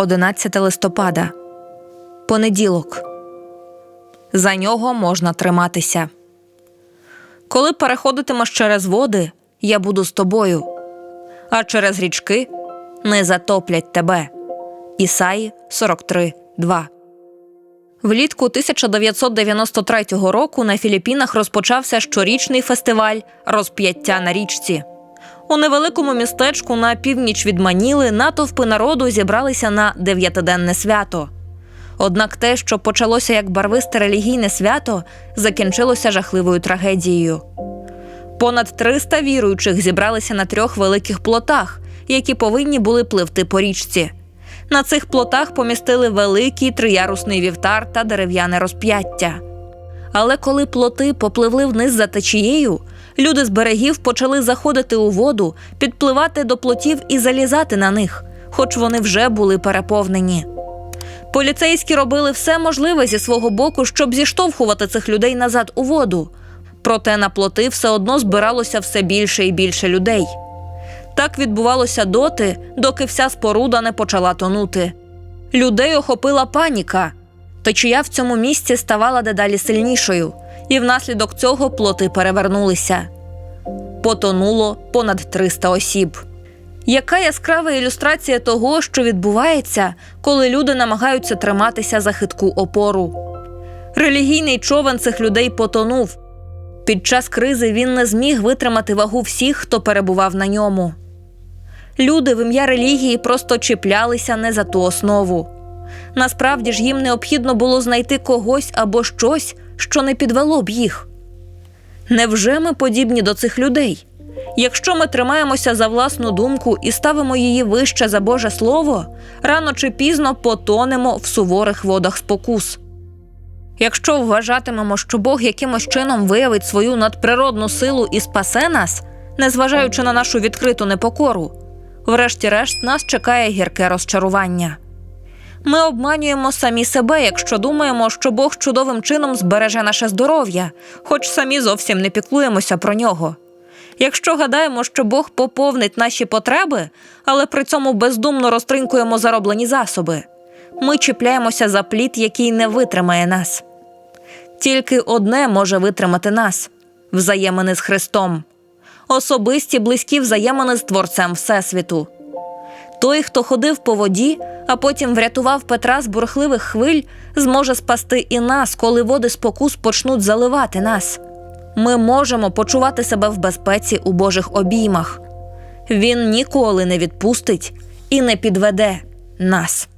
11 листопада. Понеділок. За нього можна триматися. Коли переходитимеш через води, я буду з тобою, а через річки не затоплять тебе. Ісаї 43, 2. Влітку 1993 року на Філіппінах розпочався щорічний фестиваль розп'яття на річці. У невеликому містечку на північ від Маніли натовпи народу зібралися на дев'ятиденне свято. Однак те, що почалося як барвисте релігійне свято, закінчилося жахливою трагедією. Понад 300 віруючих зібралися на трьох великих плотах, які повинні були пливти по річці. На цих плотах помістили великий триярусний вівтар та дерев'яне розп'яття. Але коли плоти попливли вниз за течією, люди з берегів почали заходити у воду, підпливати до плотів і залізати на них, хоч вони вже були переповнені. Поліцейські робили все можливе зі свого боку, щоб зіштовхувати цих людей назад у воду. Проте на плоти все одно збиралося все більше і більше людей. Так відбувалося доти, доки вся споруда не почала тонути. Людей охопила паніка. Течія в цьому місці ставала дедалі сильнішою, і внаслідок цього плоти перевернулися. Потонуло понад 300 осіб. Яка яскрава ілюстрація того, що відбувається, коли люди намагаються триматися за хитку опору? Релігійний човен цих людей потонув. Під час кризи він не зміг витримати вагу всіх, хто перебував на ньому. Люди в ім'я релігії просто чіплялися не за ту основу. Насправді ж їм необхідно було знайти когось або щось, що не підвело б їх. Невже ми подібні до цих людей? Якщо ми тримаємося за власну думку і ставимо її вище за Боже Слово, рано чи пізно потонемо в суворих водах спокус. Якщо вважатимемо, що Бог якимось чином виявить свою надприродну силу і спасе нас, незважаючи на нашу відкриту непокору, врешті-решт нас чекає гірке розчарування. Ми обманюємо самі себе, якщо думаємо, що Бог чудовим чином збереже наше здоров'я, хоч самі зовсім не піклуємося про нього. Якщо гадаємо, що Бог поповнить наші потреби, але при цьому бездумно розтринкуємо зароблені засоби, ми чіпляємося за плід, який не витримає нас. Тільки одне може витримати нас взаємини з Христом, особисті близькі взаємини з Творцем Всесвіту. Той, хто ходив по воді, а потім врятував Петра з бурхливих хвиль, зможе спасти і нас, коли води спокус почнуть заливати нас. Ми можемо почувати себе в безпеці у Божих обіймах. Він ніколи не відпустить і не підведе нас.